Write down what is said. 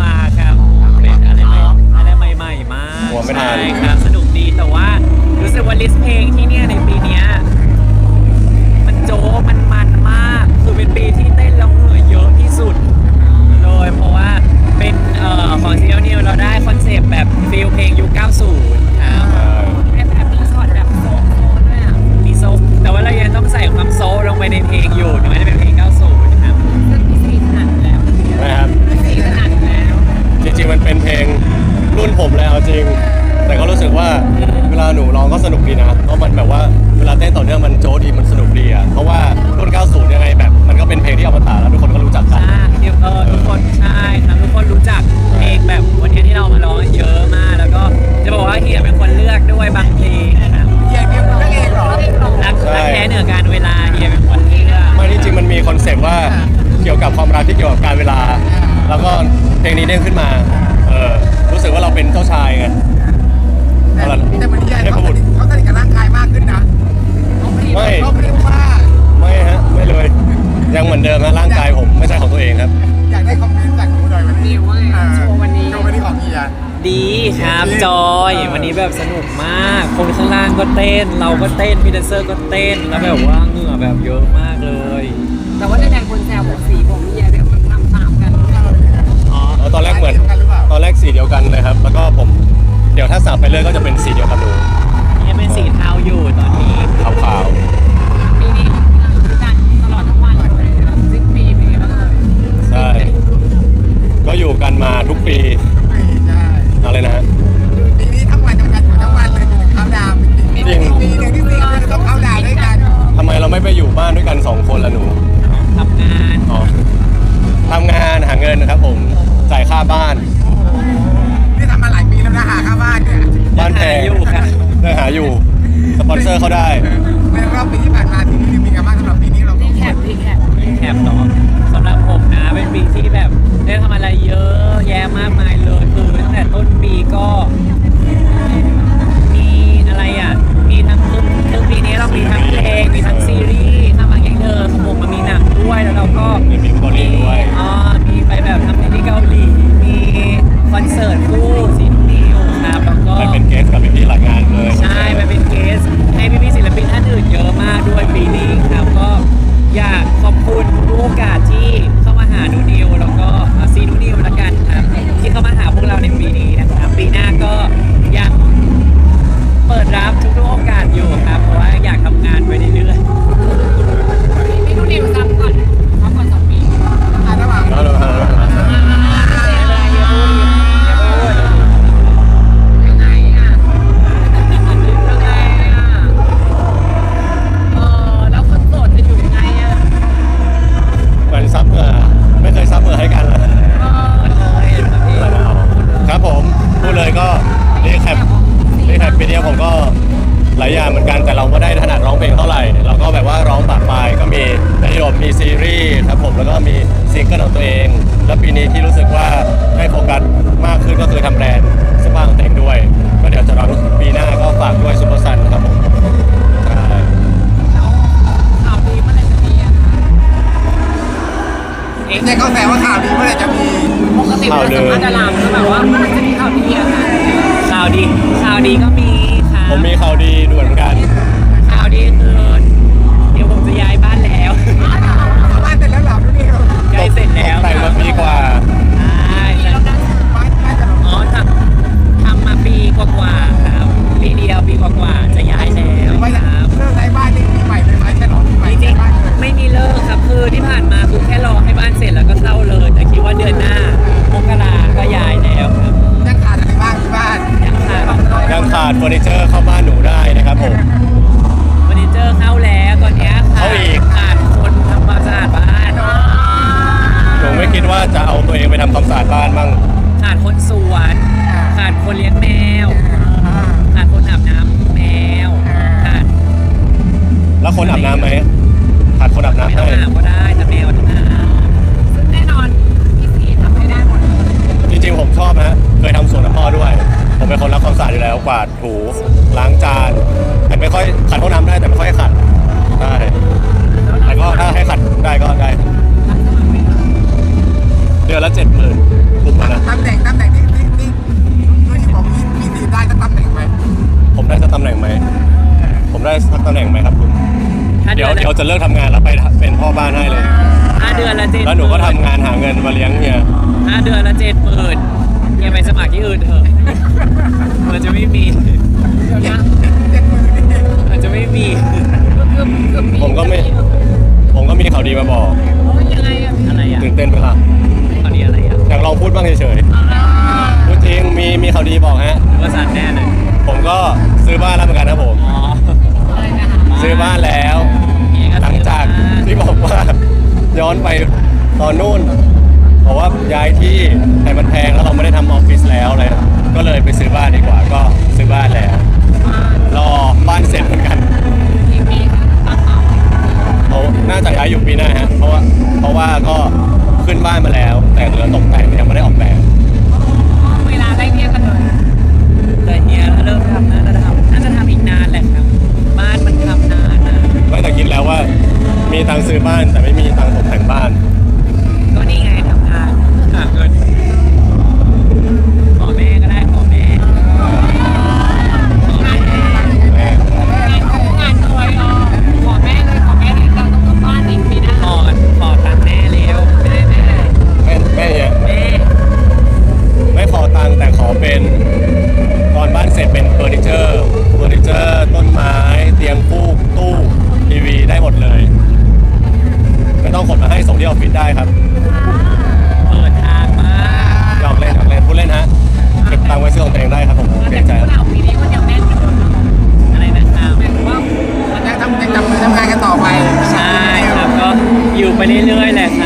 มาครับเป็นอะไรใหม่อะไรใหม่ๆมาใช่ครับสนุกดีแต่ว่ารู้สึกว่าลิสต์เพลงที่เนี่ยในปีเนี้ยมันโจ๊มันมันมากคือเป็นปีที่ เลยเอาจริง แต่ก็รู้สึกว่าเวลาหนูร้องก็สนุกดีนะ เพราะมันแบบว่าเวลาเต้นต่อเนื่องมันโจ๊ดีมันสนุกดีอะ เพราะว่ารุ่น90ยังไงแบบมันก็เป็นเพลงที่อมตะแล้วทุกคนก็รู้จักกันใช่เดี๋ยวเออทุกคนใช่ครับทุกคนรู้จักเพลงแบบวันนี้ที่เรามาร้องเยอะมาก แล้วก็จะบอกว่าเฮียเป็นคนเลือกด้วยบางเพลงนะครับ เฮียเดียวเลือกเองเหร มือนเดิมนะร่างกายผมไม่ใช่ของตัวเองครับ อยากได้คอมเมนต์จากหนูหน่อยวันนี้นิวว่าไงเออโชว์วันนี้โชว์วันนี้ของเฮีย ดีครับจริงจอยเออ วันนี้แบบสนุกมาก คนข้างล่างก็เต้น เราก็เต้นพีเดนเซอร์ก็เต้นแล้วแบบว่าเหงื่อแบบเยอะมากเลยแต่ว่าในแดงคนแซวบอกสีผมเฮียเดี๋ยวมันทำตามกันอ๋อแล้วตอนแรกเหมือน ตอนแรกสีเดียวกันเลยครับ แล้วก็ผม เดี๋ยวถ้าสับไปเรื่อยก็จะเป็นสีเดียวกับหนู อะไรเยอะแยะมากมายเลยคือตั้งแต่ต้นปีก็มีอะไรอะ มีทั้งคือคือปีนี้เรามีทั้งเพลงมีทั้งซีรีส์ทำมาแข่งเยอของผมมันมีหนังด้วยแล้วเราก็มี ครับผมแล้วก็มีซิงเกิลของตัวเอง แล้วปีนี้ที่รู้สึกว่าให้โฟกัสมากขึ้นก็คือทำแบรนด์เสื้อผ้าของตัวเองด้วย ก็เดี๋ยวจะรอปีหน้าก็ฝากด้วยซุปเปอร์ซันครับผมใช่แล้วข่าวดีเมื่อไหร่จะมีอะคะเอ๊ะเนี่ยเขาแซวว่าข่าวดีเมื่อไหร่จะมีปกติเราสัมภาษณ์ดาราก็แบบว่าเมื่อไหร่จะมีข่าวดีอะคะข่าวดีข่าวดีก็มีครับผมมีข่าวดีด่วนเหมือนกัน ข่าวดีคือเดี๋ยวผมจะย้ายบ้านแล้ว บ้านเสร็จแล้วเหรอดูนี่ ใกล้เสร็จ แล้ว แต่งมาปีกว่า บ้านบ้างขาดคนสวน ขาดคนเลี้ยงแมว ขาดคนอาบน้ำแมว ขาดแล้วคนอาบน้ำไหมขาดคนอาบไม่น้ำต้องให้อาบก็ได้แต่แมวต้องอาบซึ่งแน่นอนพี่ซีทำให้ได้หมดจริงๆผมชอบนะ เคยทำสวนกับพ่อด้วย ผมเป็นคนรักความสะอาดอยู่แล้วกวาดถูล้า จะเลิกทำงานแล้วไปเป็นพ่อบ้านให้เลย ห้าเดือนละเจ็ดแล้วหนูก็ทำงานหาเงินมาเลี้ยงเฮียห้าเดือนละเจ็ดหมื่นเฮียไปสมัครที่อื่นเถอะมันจะไม่มีเดี๋ยวนะมันจะไม่มีเกือบเกือบผมก็ไม่ ผมก็มีข่าวดีมาบอกโอ้ยยังไงอะอะไรอะตื่นเต้นไหมล่ะตอนนี้อะไรอะอยากลองพูดบ้างเฉยๆพูดจริงมีมีข่าวดีบอกฮะภาษาแน่เลยผมก็ซื้อบ้านแล้วเหมือนกันนะผม อ๋ออะไรนะคะซื้อบ้านแล้ว ย้อนไปตอนนู่นบอกว่าย้ายที่แต่มันแพงแล้วเราไม่ได้ทำออฟฟิศแล้วเลย ก็เลยไปซื้อบ้านดีกว่าก็ซื้อบ้านแล้ว รอบ้านเสร็จเหมือนกันกี่ปีคะตั้งเป้าเขาน่าจะย้ายอยู่ปีหน้าฮะเพราะว่าเพราะว่าก็ขึ้นบ้านมาแล้ว แต่เหลือตกแต่งยังไม่ได้ออกแบบ เวลาได้เรียกกันเลย แต่เฮียเริ่มทำน่าจะทำน่าจะทำอีกนานแหละครับ บ้านมันทำนานอะ ไม่แต่คิดแล้วว่ามีตังค์ซื้อบ้านแต่ไม่มีตังค์ตกแต่งบ้าน ก็นี่ไงทำงานหาเงินขอแม่ก็ได้ขอแม่ขอแม่ แม่ งานของงานรวยอะขอแม่เลยขอแม่เลยเราต้องทำบ้านอีกปีหน้า ขอขอตังค์แม่เร็ว แม่แม่ แม่แม่เนี่ย แม่ ไม่ขอตังค์แต่ขอเป็นตอนบ้านเสร็จเป็นเฟอร์นิเจอร์เฟอร์นิเจอร์ต้นไม้ เตียงฟูกตู้ทีวีได้หมดเลย ไม่ต้องขนมาให้ส่งที่ออฟฟิศได้ครับ เปิดทางมาก หยอกเล่นหยอกเล่นพูดเล่นฮะเก็บตังค์ไว้ซื้อของตัวเองได้ครับผมเกร แต่ งใจ พวกเราปีนี้ก็ยังแน่นอยู่ อะไรนะครับ หมายถึงว่ามันยังทำยังทำทำงานกันต่อไป ใช่ครับก็อยู่ ไปเรื่อยๆแหละค